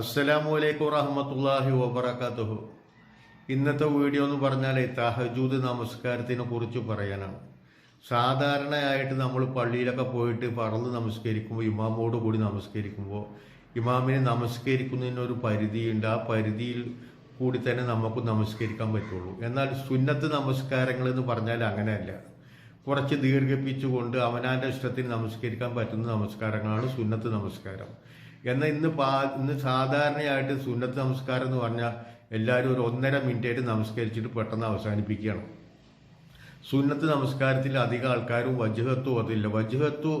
അസ്സലാമു അലൈക്കും റഹ്മത്തുള്ളാഹി വബറകാതുഹു. ഇന്നത്തെ വീഡിയോ എന്ന് പറഞ്ഞാൽ തഹജൂദ് നമസ്കാരത്തിനെ കുറിച്ച് പറയാനാണ്. സാധാരണയായിട്ട് നമ്മൾ പള്ളിയിലൊക്കെ പോയിട്ട് പറന്ന് നമസ്കരിക്കുമ്പോൾ ഇമാമോട് കൂടി നമസ്കരിക്കുമ്പോൾ ഇമാമിനെ നമസ്കരിക്കുന്നതിനൊരു പരിധിയുണ്ട്. ആ പരിധിയിൽ കൂടി തന്നെ നമുക്ക് നമസ്കരിക്കാൻ പറ്റുള്ളൂ. എന്നാൽ സുന്നത്ത് നമസ്കാരങ്ങൾ എന്ന് പറഞ്ഞാൽ അങ്ങനെയല്ല. കുറച്ച് ദീർഘിപ്പിച്ചുകൊണ്ട് അവനാന്റെ ഇഷ്ടത്തിന് നമസ്കരിക്കാൻ പറ്റുന്ന നമസ്കാരങ്ങളാണ് സുന്നത്ത് നമസ്കാരം. എന്നാൽ ഇന്ന് പാ ഇന്ന് സാധാരണയായിട്ട് സുന്നത്ത് നമസ്കാരം എന്ന് പറഞ്ഞാൽ എല്ലാവരും ഒരു ഒന്നര മിനിറ്റായിട്ട് നമസ്കരിച്ചിട്ട് പെട്ടെന്ന് അവസാനിപ്പിക്കുകയാണ്. സുന്നത്ത് നമസ്കാരത്തിൽ അധികം ആൾക്കാരും വജുഹത്തു അതില്ല. വജുഹത്തു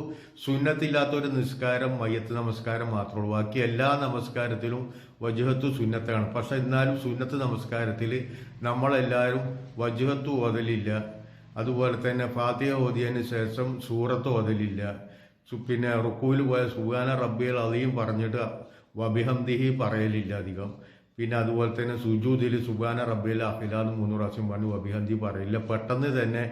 സുന്നത്തില്ലാത്ത ഒരു നിസ്കാരം മയ്യത്ത് നമസ്കാരം മാത്രമേ ഉള്ളൂ. ബാക്കി എല്ലാ നമസ്കാരത്തിലും വജുഹത്തു സുന്നത്താണ്. പക്ഷെ എന്നാലും സുന്നത്ത് നമസ്കാരത്തിൽ നമ്മളെല്ലാവരും വജുഹത്തു ഓതലില്ല. അതുപോലെ തന്നെ ഫാത്തിഹ ഓതിയതിന് ശേഷം സൂറത്ത് ഓതലില്ല. പിന്നെ റുക്കൂൽ പോയ സുഖാന റബ്ബിയൽ അധികം പറഞ്ഞിട്ട് വബിഹംദിഹി പറയലില്ല അധികം. പിന്നെ അതുപോലെ തന്നെ സുജൂദിൽ സുബാന റബ്ബിൽ അഖിലാന്ന് മൂന്ന് പ്രാവശ്യം പറഞ്ഞു വബിഹന്തി പറയില്ല പെട്ടെന്ന് തന്നെ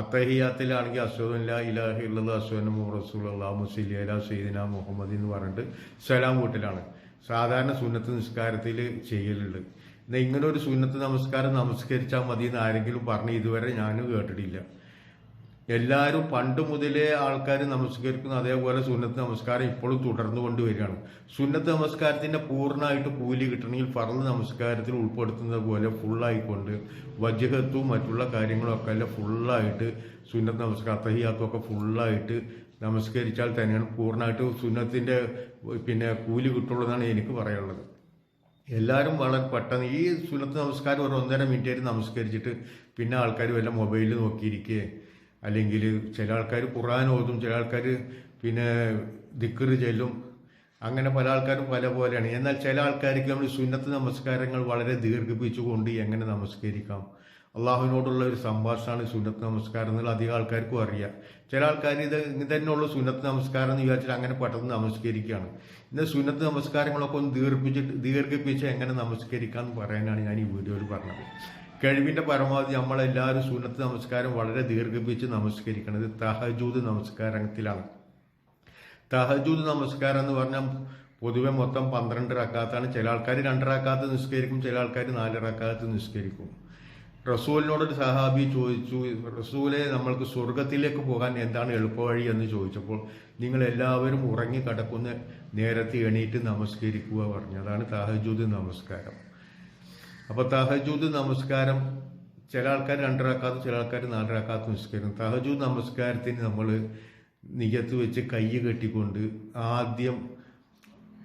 അത്തഹിയാത്തിലാണെങ്കിൽ അസ്വദല്ല ഇലാഹിള്ള അസ്വന റസൂൽ അള്ളാഹ് മുസ്ലി അല സീദിന മുഹമ്മദ് എന്ന് പറഞ്ഞിട്ട് സലാം വീട്ടിലാണ് സാധാരണ സുന്നത്ത് നിസ്കാരത്തിൽ ചെയ്യലുണ്ട്. എന്നാൽ ഇങ്ങനെ ഒരു സുന്നത്ത് നമസ്കാരം നമസ്കരിച്ചാൽ മതി എന്ന് ആരെങ്കിലും പറഞ്ഞ് ഇതുവരെ ഞാനും കേട്ടിട്ടില്ല. എല്ലാവരും പണ്ട് മുതലേ ആൾക്കാർ നമസ്കരിക്കുന്ന അതേപോലെ സുന്നത്ത് നമസ്കാരം ഇപ്പോഴും തുടർന്നു കൊണ്ടുവരികയാണ് സുന്നത്ത് നമസ്കാരത്തിന്റെ പൂർണമായിട്ട് കൂലി കിട്ടണമെങ്കിൽ ഫറന്ന് നമസ്കാരത്തിൽ ഉൾപ്പെടുത്തുന്നത് പോലെ ഫുള്ളായിക്കൊണ്ട് വജഹത്തും മറ്റുള്ള കാര്യങ്ങളും ഒക്കെ അല്ല ഫുള്ളായിട്ട് സുന്നത്ത് നമസ്കാരം അത്തഹിയാത്തും ഒക്കെ ഫുള്ളായിട്ട് നമസ്കരിച്ചാൽ തന്നെയാണ് പൂർണമായിട്ട് സുന്നത്തിന്റെ പിന്നെ കൂലി കിട്ടുള്ളൂ എന്നാണ് എനിക്ക് പറയാനുള്ളത്. എല്ലാവരും വളരെ പെട്ടെന്ന് ഈ സുന്നത്ത് നമസ്കാരം ഒരു ഒന്നര മിനിറ്റ് ആയിട്ട് നമസ്കരിച്ചിട്ട് പിന്നെ ആൾക്കാർ വല്ല മൊബൈലിൽ നോക്കിയിരിക്കുക അല്ലെങ്കിൽ ചില ആൾക്കാർ ഖുറാൻ ഓതും ചില ആൾക്കാർ പിന്നെ ദിക്കർ ചെല്ലും. അങ്ങനെ പല ആൾക്കാരും പല പോലെയാണ്. എന്നാൽ ചില ആൾക്കാർക്ക് നമ്മൾ സുന്നത്ത് നമസ്കാരങ്ങൾ വളരെ ദീർഘിപ്പിച്ചുകൊണ്ട് എങ്ങനെ നമസ്കരിക്കാം? അള്ളാഹുവിനോടുള്ള ഒരു സംഭാഷണമാണ് സുന്നത്ത് നമസ്കാരം എന്നുള്ള അധികം ആൾക്കാർക്കും അറിയാം. ചില ആൾക്കാർ ഇത് തന്നെയുള്ള സുന്നത്ത് നമസ്കാരം എന്ന് വിചാരിച്ചിട്ട് അങ്ങനെ പെട്ടെന്ന് നമസ്കരിക്കുകയാണ്. ഇന്ന് സുന്നത്ത് നമസ്കാരങ്ങളൊക്കെ ഒന്ന് ദീർഘിപ്പിച്ചിട്ട് ദീർഘിപ്പിച്ച് എങ്ങനെ നമസ്കരിക്കാം എന്ന് പറയാനാണ് ഞാൻ ഈ വീഡിയോയിൽ പറഞ്ഞത്. കഴിവിന്റെ പരമാവധി നമ്മളെല്ലാവരും സുന്നത്ത് നമസ്കാരം വളരെ ദീർഘിപ്പിച്ച് നമസ്കരിക്കുന്നത് തഹജൂദ് നമസ്കാരത്തിലാണ്. തഹജൂദ് നമസ്കാരം എന്ന് പറഞ്ഞാൽ പൊതുവെ മൊത്തം പന്ത്രണ്ട് റക്കാത്താണ്. ചില ആൾക്കാർ രണ്ട് റക്കാത്ത് നിസ്കരിക്കും ചില ആൾക്കാർ നാല് റക്കാത്ത് നിസ്കരിക്കും. റസൂലിനോടൊരു സഹാബി ചോദിച്ചു റസൂലെ നമ്മൾക്ക് സ്വർഗത്തിലേക്ക് പോകാൻ എന്താണ് എളുപ്പവഴി? എന്ന് ചോദിച്ചപ്പോൾ നിങ്ങൾ എല്ലാവരും ഉറങ്ങി കിടക്കുന്ന നേരത്തെ എണീറ്റ് നമസ്കരിക്കുക പറഞ്ഞു അതാണ് തഹജൂദ് നമസ്കാരം. അപ്പൊ തഹജൂദ് നമസ്കാരം ചില ആൾക്കാർ രണ്ടരാക്കാത്ത ചില ആൾക്കാർ നാലരാക്കാത്ത നിസ്കരിക്കും തഹജൂദ് നമസ്കാരത്തിന് നമ്മൾ നികത്ത് വെച്ച് കൈ കെട്ടിക്കൊണ്ട് ആദ്യം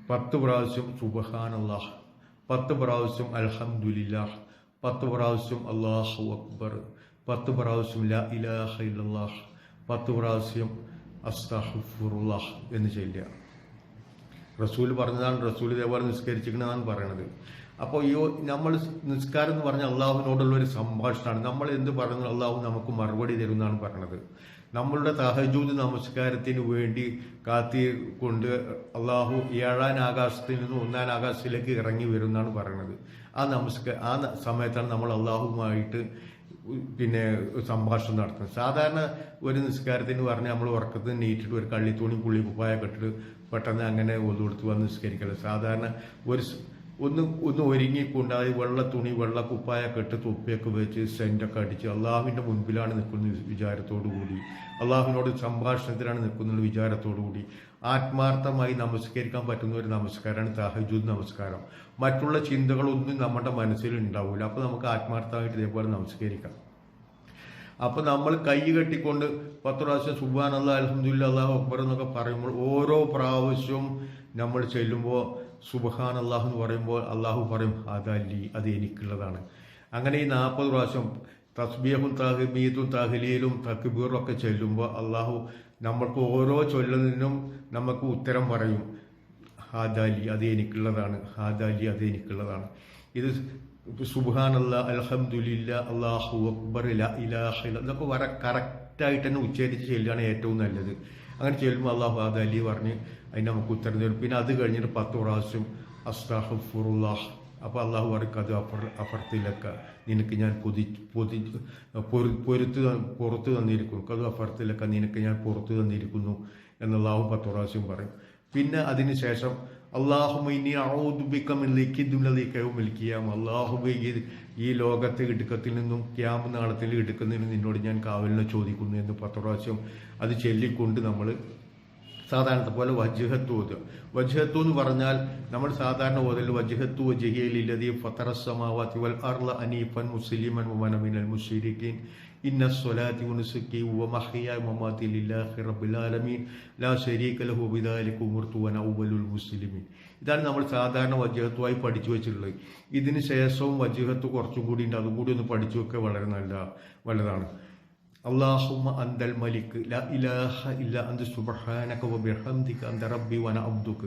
പത്ത് പ്രാവശ്യം സുബഹാനല്ലാഹ് പത്ത് പ്രാവശ്യം അൽഹംദുലില്ലാഹ് പത്ത് പ്രാവശ്യം അള്ളാഹു അക്ബർ പത്ത് പ്രാവശ്യം ലാ ഇലാഹ ഇല്ലല്ലാഹ് പത്ത് പ്രാവശ്യം അസ്താഹുറുല്ലാഹ് എന്ന് ചൊല്ലുക. റസൂൽ പറഞ്ഞതാണ് റസൂൽ ഇതേപോലെ നിസ്കരിച്ചിരിക്കണമെന്നാണ് പറയണത്. അപ്പോൾ ഈ നമ്മൾ നിസ്കാരം എന്ന് പറഞ്ഞാൽ അള്ളാഹുവിനോടുള്ള ഒരു സംഭാഷണമാണ്. നമ്മൾ എന്ത് പറഞ്ഞു അള്ളാഹു നമുക്ക് മറുപടി തരുമെന്നാണ് പറയണത് നമ്മളുടെ തഹജൂദ് നമസ്കാരത്തിന് വേണ്ടി കാത്തി കൊണ്ട് അള്ളാഹു ഏഴാം ആകാശത്തിൽ നിന്ന് ഒന്നാം ആകാശത്തിലേക്ക് ഇറങ്ങി വരും എന്നാണ് പറയുന്നത് ആ നമസ്കാര ആ സമയത്താണ് നമ്മൾ അള്ളാഹുമായിട്ട് പിന്നെ സംഭാഷണം നടത്തുന്നത്. സാധാരണ ഒരു നിസ്കാരത്തിന് പറഞ്ഞാൽ നമ്മൾ ഉറക്കത്തിന് നീറ്റിട്ട് ഒരു കള്ളിത്തൂണി പുള്ളി കുപ്പായ കെട്ടിട്ട് പെട്ടെന്ന് അങ്ങനെ ഒതുകൊടുത്ത് വന്ന് നിസ്കരിക്കുന്നത് സാധാരണ ഒരു ഒന്ന് ഒന്ന് ഒരുങ്ങിക്കൊണ്ടായി വെള്ള തുണി വെള്ള കുപ്പായ കെട്ട് തൊപ്പിയൊക്കെ വെച്ച് സെന്റൊക്കെ അടിച്ച് അള്ളാഹുവിന്റെ മുൻപിലാണ് നിൽക്കുന്ന വിചാരത്തോടു കൂടി. അള്ളാഹുവിനോട് സംഭാഷണത്തിലാണ് നിൽക്കുന്ന വിചാരത്തോടു കൂടി. ആത്മാർത്ഥമായി നമസ്കരിക്കാൻ പറ്റുന്ന ഒരു നമസ്കാരമാണ് തഹജുദ് നമസ്കാരം. മറ്റുള്ള ചിന്തകളൊന്നും നമ്മുടെ മനസ്സിൽ ഉണ്ടാവില്ല അപ്പോൾ നമുക്ക് ആത്മാർത്ഥമായിട്ട് ഇതേപോലെ നമസ്കരിക്കാം. അപ്പോൾ നമ്മൾ കൈ കെട്ടിക്കൊണ്ട് പത്ത് പ്രാവശ്യം സുബാൻ അള്ളാഹ് അലഹമുല്ല അള്ളാഹു അക്ബർ എന്നൊക്കെ പറയുമ്പോൾ ഓരോ പ്രാവശ്യവും നമ്മൾ ചെല്ലുമ്പോൾ സുബഹാൻ അള്ളാഹു എന്ന് പറയുമ്പോൾ അള്ളാഹു പറയും അതല്ലി അത് എനിക്കുള്ളതാണ്. അങ്ങനെ ഈ നാൽപ്പത് പ്രാവശ്യം തസ്ബീഹും തഹ്മീദും തഹ്ലീലും തക്ബീറും ഒക്കെ ചൊല്ലുമ്പോൾ അള്ളാഹു നമ്മൾക്ക് ഓരോ ചൊല്ലുന്നതിനും നമുക്ക് ഉത്തരം പറയും. ഹാദാലി അത് എനിക്കുള്ളതാണ്. ഹാദാലി അത് എനിക്കുള്ളതാണ്. ഇത് സുബാനല്ല അലഹമുല്ല അള്ളാഹു അക്ബർ ലാ ഇലാഹ ഇതൊക്കെ വളരെ കറക്റ്റായിട്ട് തന്നെ ഉച്ചരിച്ച് ചെല്ലുകയാണ് ഏറ്റവും നല്ലത്. അങ്ങനെ ചെല്ലുമ്പോൾ അള്ളാഹു അത് അലി പറഞ്ഞ് അതിന് നമുക്ക് ഉത്തരം തരും. പിന്നെ അത് കഴിഞ്ഞിട്ട് പത്ത് പ്രാവശ്യം അസ്താഹുഫുറുല്ലാഹ് അപ്പോൾ അള്ളാഹു പറയും അത് അപ്പർ അപ്പുറത്തിലൊക്കെ നിനക്ക് ഞാൻ പൊതി പൊതി പൊരു പൊരുത്ത് പുറത്ത് തന്നിരിക്കുന്നു. അത് അപ്പുറത്തിലൊക്കെ നിനക്ക് ഞാൻ പുറത്ത് തന്നിരിക്കുന്നു എന്നുള്ളാഹു പത്ത് പ്രാവശ്യം പറയും. പിന്നെ അതിന് ശേഷം അള്ളാഹുബിക്കം അള്ളാഹുബൈ ഈ ലോകത്തെ ഇടുക്കത്തിൽ നിന്നും ക്യാമ്പ് നാളത്തിൽ ഇടുക്കുന്നതിന് നിന്നോട് ഞാൻ കാവലിനെ ചോദിക്കുന്നു എന്ന് പത്ത് പ്രാവശ്യം അത് ചൊല്ലിക്കൊണ്ട് നമ്മൾ സാധാരണത്തെ പോലെ വജ്ഹത്തു ഓതുക വജ്ഹത്തു എന്ന് പറഞ്ഞാൽ നമ്മൾ സാധാരണ ഓതൽ വജ്ഹത്തു ജഹിയലില്ലതി ഫത്തറസമാവാത്തി വൽ അർള അനീഫൻ മുസ്ലിമൻ വമനമിനൽ മുഷിരിക്കീൻ ഇന്ന സ്വലാത്തി ഉനുസുക്കി വമഹിയ മമാത്തി ലില്ലാഹി റബ്ബിൽ ആലമീൻ. ലാ ശരീക ലഹു ബിദാലിക ഉമർതു വന അവ്വലുൽ മുസ്ലിമീൻ. ഇതാണ് നമ്മൾ സാധാരണ വജ്ഹത്വമായി പഠിച്ചു വെച്ചിട്ടുള്ളത്. ഇതിന് ശേഷവും വജ്ഹത്ത് കുറച്ചും കൂടി ഉണ്ട്. അതും കൂടി ഒന്ന് പഠിച്ചു വെക്കുക വളരെ നല്ല നല്ലതാണ് اللهم أنت الملك لا إله إلا أنت سبحانك وبحمدك أنت ربي وأنا عبدك.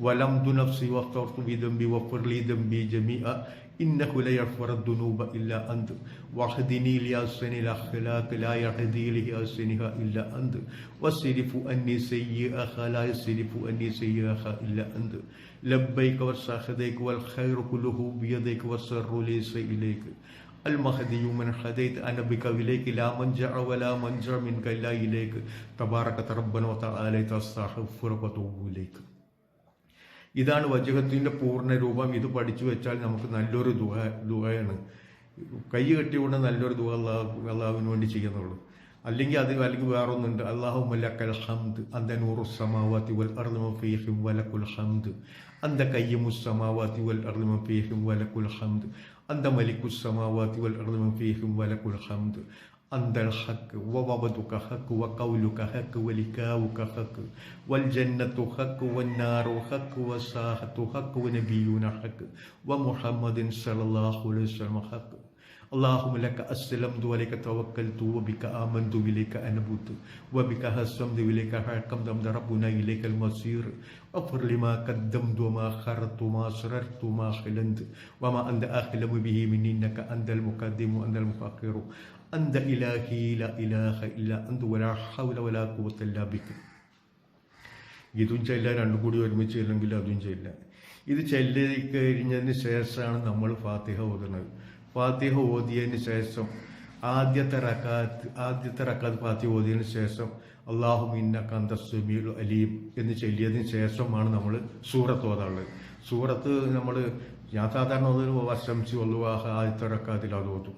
ولمت نفسي واخترت بذنبي واغفر لي ذنبي جميعا. إنه لا يغفر الذنوب إلا أنت. واهدني لأحسن الأخلاق لا يهدي لأحسنها إلا أنت. واصرف أني سيئها لا يصرف أني سيئها إلا أنت. لبيك وسعديك والخير كله بيديك والسر ليس إليك. المهدي من هديت أنا بك إليك لا منجع ولا منجع منك إلا إليك تبارك ربنا وتعالى تستغفرك وتوب إليك ഇതാണ് വജഹത്തിൻ്റെ പൂർണ്ണ രൂപം ഇത് പഠിച്ചു വെച്ചാൽ നമുക്ക് നല്ലൊരു ദുഹ ദുഹയാണ് കൈ കെട്ടിക്കൊണ്ട് നല്ലൊരു ദുഹ അള്ളാഹു അള്ളാഹുവിന് വേണ്ടി ചെയ്യുന്നുള്ളൂ അല്ലെങ്കിൽ അത് അല്ലെങ്കിൽ വേറൊന്നുണ്ട് അള്ളാഹു മലക്കൽ ഹംദ് അന്ത നൂറു സമാവാത്തി വൽ അർദമ ഫീഹിം വലക്കുൽ ഹംദ് أنت قيم السماوات والأرض من فيهم ولك الحمد. أنت ملك السماوات والأرض من فيهم ولك الحمد. أنت الحق ووعدك حق وقولك حق ولكاوك حق. والجنة حق والنار حق والساحة حق ونبينا حق. ومحمد صلى الله عليه وسلم حق. اللهم لك أسلمت ولك توكلت وبك آمنت إليك أنبت وبك هسمت إليك حكمت ربنا إليك المصير اغفر لما قدمت وما خرت وما سررت وما خلنت وما أنت أخلم به مني إنك أنت المقدم وأنت المؤخر أنت إلهي لا إله إلا أنت ولا حول ولا قوة إلا بك ഇതും ചെല്ല രണ്ടും കൂടി ഒരുമിച്ച് ചെല്ലെങ്കിൽ അതും ചെല്ല ഇത് ചെല്ലി കഴിഞ്ഞതിന് ശേഷമാണ് നമ്മൾ ഫാത്തിഹ ഓതുന്നത് ഫാത്തിഹ ഓതിയതിന് ശേഷം ആദ്യത്തെ റക്കാത്ത് ആദ്യത്തെ റക്കാത്ത് ഫാത്തിഹ ഓതിയതിന് ശേഷം അള്ളാഹു മിന്ന കന്ത സമീൽ അലീം എന്ന് ചൊല്ലിയതിന് ശേഷമാണ് നമ്മൾ സൂറത്ത് ഓതാറുള്ളത് സൂറത്ത് നമ്മൾ ഞാൻ സാധാരണ ഓതുന്ന വശംസി ഒല്ലുവാഹ ആദ്യത്തെ റക്കാത്തിൽ അത് ഓതും.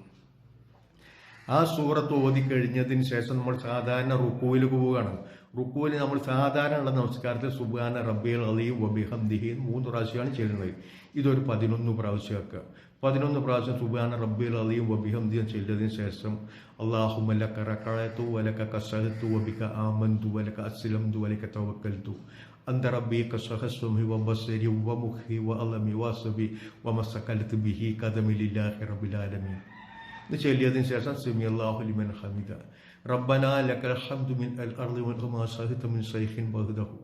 ആ സൂറത്ത് ഓതി കഴിഞ്ഞതിന് ശേഷം നമ്മൾ സാധാരണ റുക്കുവിലേക്ക് പോവുകയാണ്. റുക്കുവിൽ നമ്മൾ സാധാരണ ഉള്ള നമസ്കാരത്തിൽ സുബാന റബ്ബിൽ അലിയും വബിഹംദിഹി മൂന്ന് പ്രാവശ്യമാണ് ചെയ്യുന്നത്. ഇതൊരു പതിനൊന്ന് പ്രാവശ്യമൊക്കെ പതിനൊന്ന് പ്രാവശ്യം സുബാന റബ്ബിൽ അലിയും വബിഹംദിയും ചെയ്തതിന് ശേഷം അള്ളാഹുമലക്ക റക്കഴത്തു വലക്ക കസഹത്തു വബിക ആമന്തു വലക്ക അസ്ലംതു വലക്ക തവക്കൽത്തു أنت ربي كشخصمي وبصري ومخي وألمي وصبي وما سكلت به قدمي لله رب العالمين ഇത് ചൊല്ലിയതിന് ശേഷം സിമി അള്ളാഹു ലിമൻ ഹമിദ റബ്ബന ലക്കൽ ഹംദു മിൻ അൽ അർളി വൽ ഹമാ സഹിത മിൻ സൈഖിൻ ബഹദഹു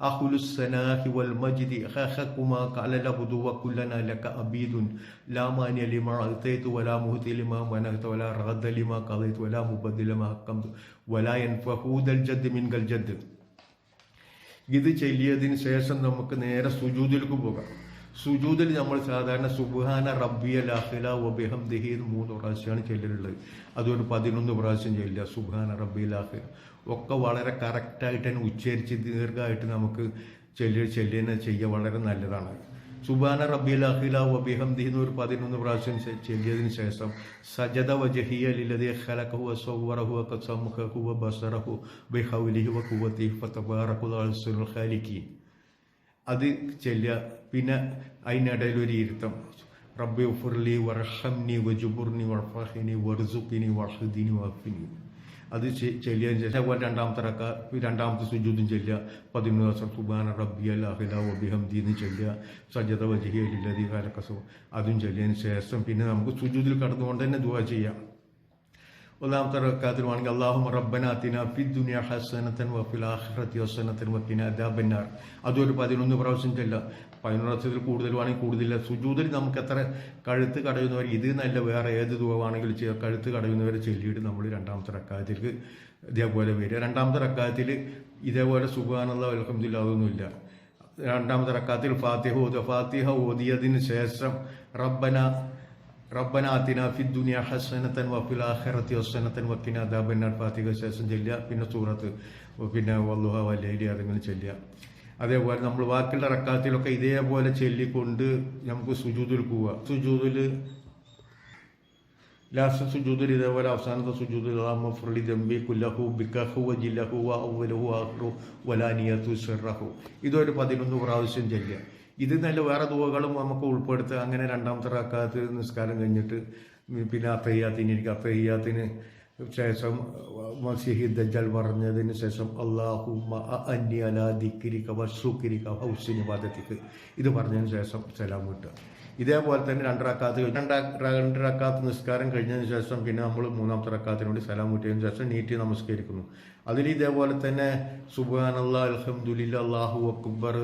أخل السناء والمجد أخاكما قال العبد وكلنا لك عبيد لا مانع لما أعطيت ولا مهتي لما منعت ولا رد لما قضيت ولا مبدل لما حكمت ولا ينفع ذا الجد منك الجد ഇത് ചൊല്ലിയതിന് ശേഷം നമുക്ക് നേരെ സുജൂദിലേക്ക് പോകാം സുജൂദിൽ നമ്മൾ സാധാരണ സുബാന റബ്ബിയ ലാഹില വബിഹം ദഹി എന്ന് മൂന്ന് പ്രാവശ്യമാണ് ചെല്ലലുള്ളത് അതൊരു പതിനൊന്ന് പ്രാവശ്യം ചെല്ലുക സുബാന റബ്ബി ലാഹില ഒക്കെ വളരെ കറക്റ്റായിട്ട് തന്നെ ഉച്ചരിച്ച് ദീർഘമായിട്ട് നമുക്ക് ചെല്ലി ചെല്ലുന്ന ചെയ്യുക വളരെ നല്ലതാണ്. സുബാന റബ്ബിൽ അഖില വബിഹംദി എന്ന് ഒരു പതിനൊന്ന് പ്രാവശ്യം ചെല്ലിയതിന് ശേഷം സജദ വജഹിയ ലിലദി ഖലഖഹു വസവറഹു വഖസമഹു വബസറഹു ബിഹൗലിഹി വഖുവതിഹി ഫതബാറകു അൽസുൽ ഖാലിഖി. അത് ചെല്ലുക. പിന്നെ അതിനിടയിൽ ഒരു ഇരുത്തം. റബ്ബി ഉഫുർലി വർഹംനി വജുബുർനി വർഫഹിനി വർസുഖിനി വഹദിനി വഫിനി അത് ചെല്ലിയതിന് ശേഷം അതുപോലെ രണ്ടാമത്തെ റക്ക രണ്ടാമത്തെ സുജൂദും ചെല്ലുക. പതിമൂന്ന് ദിവസം സുബാന റബ്ബി അൽ എന്ന് ചെല്ലുക. സജ്ജത വജിഹി അലില്ലതി കാലക്കസോ അതും ചെല്ലിയതിന് ശേഷം പിന്നെ നമുക്ക് സുജൂദിൽ കടന്നുകൊണ്ട് തന്നെ ദുവാ ചെയ്യാം. ഒന്നാമത്തെ റക്കാത്തിലുമാണെങ്കിൽ അള്ളാഹു റബ്ബനാത്തിന ഫി ദുനിയ ഹസനത്തൻ വഫിൽ ആഖിറത്തി ഹസനത്തൻ വക്കിന അദാബന്നാർ. അതൊരു പതിനൊന്ന് പ്രാവശ്യം ചെല്ലാം പതിനൊന്ന് വർഷത്തിൽ കൂടുതൽ വേണമെങ്കിൽ കൂടുതലില്ല. സുജൂതിൽ നമുക്ക് എത്ര കഴുത്ത് കടയുന്നവർ ഇത് നല്ല വേറെ ഏത് ദുഃഖമാണെങ്കിലും ചെയ്യുക കഴുത്ത് കടയുന്നവരെ ചൊല്ലിയിട്ട് നമ്മൾ രണ്ടാമത്തെ റക്കാത്തിലേക്ക് ഇതേപോലെ വരിക. രണ്ടാമത്തെ റക്കാത്തിൽ ഇതേപോലെ സുഖാനുള്ള അലഹമില്ല അതൊന്നുമില്ല. രണ്ടാമത്തെ റക്കാത്തിൽ ഫാത്തിഹ ഓതുക. ഫാത്തിഹ ഓതിയതിന് ശേഷം റബ്ബന റബ്ബന ഫിദ്ദുനിയ ഹസനത്തൻ വഫിൽ ആഖിറത്തി ഹസനത്തൻ വക്കിന അദാബന്നാർ. ഫാത്തിഹ ശേഷം ചെല്ലുക. പിന്നെ സൂറത്ത് പിന്നെ വല്ലുഹ വല്ലൈലി അതെങ്ങനെ ചെല്ലുക. അതേപോലെ നമ്മൾ ബാക്കിയുള്ള റക്കാത്തിലൊക്കെ ഇതേപോലെ ചൊല്ലിക്കൊണ്ട് നമുക്ക് സുജൂതിൽ പോവുക സുജൂതിൽ ലാസ്റ്റ് സുജൂതിൽ ഇതേപോലെ അവസാനത്തെ സുജൂതിൽ മഫ്രലി ദമ്പി കുല്ലഹു ബിക്കഹു ജില്ലഹു അവലഹു ആഹ്റു വലാനിയത്തു സിറഹു ഇതൊരു പതിനൊന്ന് പ്രാവശ്യം ചെല്ലുക. ഇത് നല്ല വേറെ ദുവകളും നമുക്ക് ഉൾപ്പെടുത്തുക അങ്ങനെ രണ്ടാമത്തെ റക്കാത്ത് നിസ്കാരം കഴിഞ്ഞിട്ട് പിന്നെ അത്തയ്യാത്തിന് ഇരിക്കുക അത്തയ്യാത്തിന് ശേഷം മസിഹി ദജൽ പറഞ്ഞതിന് ശേഷം അള്ളാഹുമ്മ അന്യ അലാ ദിക്കിരിക്ക വസുക്കിരിക്ക ഹൗസിന് പദത്തിക്ക് ഇത് പറഞ്ഞതിന് ശേഷം സലാം കിട്ടുക ഇതേപോലെ തന്നെ രണ്ടറക്കാത്ത് രണ്ടാ രണ്ട് റക്കാത്ത് നിസ്കാരം കഴിഞ്ഞതിന് ശേഷം പിന്നെ നമ്മൾ മൂന്നാമത്തെ റക്കാത്തിന് വേണ്ടി സലാം കൂട്ടിയതിന് ശേഷം നീട്ടി നമസ്കരിക്കുന്നു. അതിൽ ഇതേപോലെ തന്നെ സുബാനല്ല അലഹമുല്ല അള്ളാഹു അക്ബർ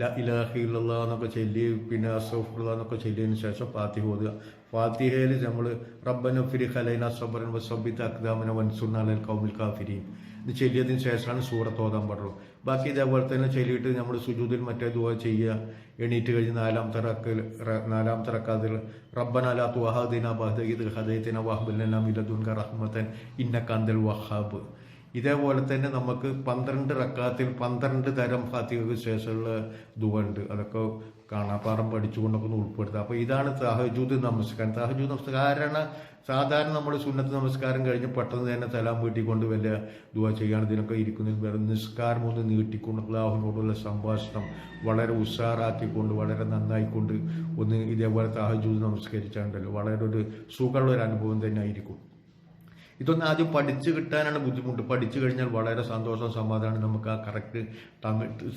ല ഇലാഹി ഇല്ലല്ലാ എന്നൊക്കെ ചൊല്ലി പിന്നെ അസഫുള്ള എന്നൊക്കെ ചൊല്ലിയതിന് ശേഷം ഫാത്തിഹ ഓതുക. ഫാത്തിഹയിൽ നമ്മൾ റബ്ബൻ ഫിരി ഖലൈന സബറൻ വസബിത്ത് അക്ദാമന വൻസുർനാലൽ കൗമിൽ കാഫിരീൻ ഇത് ചൊല്ലിയതിന് ശേഷമാണ് സൂറത്ത് ഓതാൻ പാടുള്ളൂ. ബാക്കി ഇതേപോലെ തന്നെ ചൊല്ലിയിട്ട് നമ്മൾ സുജൂതിൽ മറ്റേ ദുവ ചെയ്യുക. എണീറ്റ് കഴിഞ്ഞ് നാലാം തറക്കൽ നാലാം തറക്കാതിൽ റബ്ബൻ ലാ തുവഹദിന ബഹദീദ് ഹദൈത്തിന വഹബുലന ഇലദുൻ റഹ്മത്തൻ ഇന്നക്കാന്തൽ വഹാബ്. ഇതേപോലെ തന്നെ നമുക്ക് പന്ത്രണ്ട് റക്കാത്തിൽ പന്ത്രണ്ട് തരം ഫാത്തിഹയ്ക്ക് ശേഷമുള്ള ഇതുണ്ട് അതൊക്കെ കാണാപ്പാറം പഠിച്ചുകൊണ്ടൊക്കെ ഒന്ന് ഉൾപ്പെടുത്തുക അപ്പോൾ ഇതാണ് തഹജൂദ് നമസ്കാരം. തഹജൂദ് നമസ്കാരമാണ് സാധാരണ നമ്മൾ സുന്നത്ത് നമസ്കാരം കഴിഞ്ഞ് പെട്ടെന്ന് തന്നെ തലാം വീട്ടിക്കൊണ്ട് വല്ല ദുവ ചെയ്യാണ് ഇതിനൊക്കെ ഇരിക്കുന്നതിന് വേറെ നിസ്കാരം ഒന്ന് നീട്ടിക്കൊണ്ട് അള്ളാഹുവിനോടുള്ള സംഭാഷണം വളരെ ഉഷാറാക്കിക്കൊണ്ട് വളരെ നന്നായിക്കൊണ്ട് ഒന്ന് ഇതേപോലെ തഹജൂദ് നമസ്കരിച്ചാണ്ടല്ലോ. വളരെ ഒരു സുഖമുള്ള ഒരു അനുഭവം തന്നെ ആയിരിക്കും. ഇതൊന്നും ആദ്യം പഠിച്ചു കിട്ടാനാണ് ബുദ്ധിമുട്ട്. പഠിച്ചു കഴിഞ്ഞാൽ വളരെ സന്തോഷം സമാധാനം. നമുക്ക് ആ കറക്റ്റ്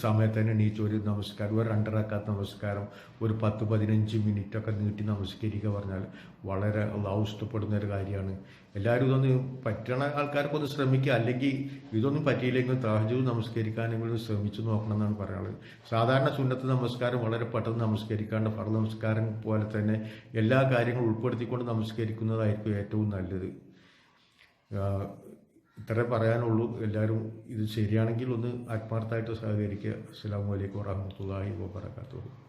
സമയത്ത് തന്നെ എണീച്ച് ഒരു നമസ്കാരം ഒരു രണ്ടരക്കാത്ത നമസ്കാരം ഒരു പത്ത് പതിനഞ്ച് മിനിറ്റ് ഒക്കെ നീട്ടി നമസ്കരിക്കുക പറഞ്ഞാൽ വളരെ അള്ളാഹു ഇഷ്ടപ്പെടുന്ന ഒരു കാര്യമാണ്. എല്ലാവരും ഇതൊന്ന് പറ്റണ ആൾക്കാർക്ക് ഒന്ന് ശ്രമിക്കുക. അല്ലെങ്കിൽ ഇതൊന്നും പറ്റിയില്ലെങ്കിൽ താജു നമസ്കരിക്കാനെങ്കിലും ശ്രമിച്ചു നോക്കണം എന്നാണ് പറയുന്നത് സാധാരണ സുന്നത്ത് നമസ്കാരം വളരെ പെട്ടെന്ന് നമസ്കരിക്കാണ്ട് ഫറ നമസ്കാരം പോലെ തന്നെ എല്ലാ കാര്യങ്ങളും ഉൾപ്പെടുത്തിക്കൊണ്ട് നമസ്കരിക്കുന്നതായിരിക്കും ഏറ്റവും നല്ലത്. ഇത്രേ പറയാനുള്ളൂ. എല്ലാവരും ഇത് ശരിയാണെങ്കിൽ ഒന്ന് ആത്മാർത്ഥമായിട്ട് സഹകരിക്കുക. അസ്സാം വലൈക്കും വാഹമത്തല്ലാഹി വാബർക്കാത്തു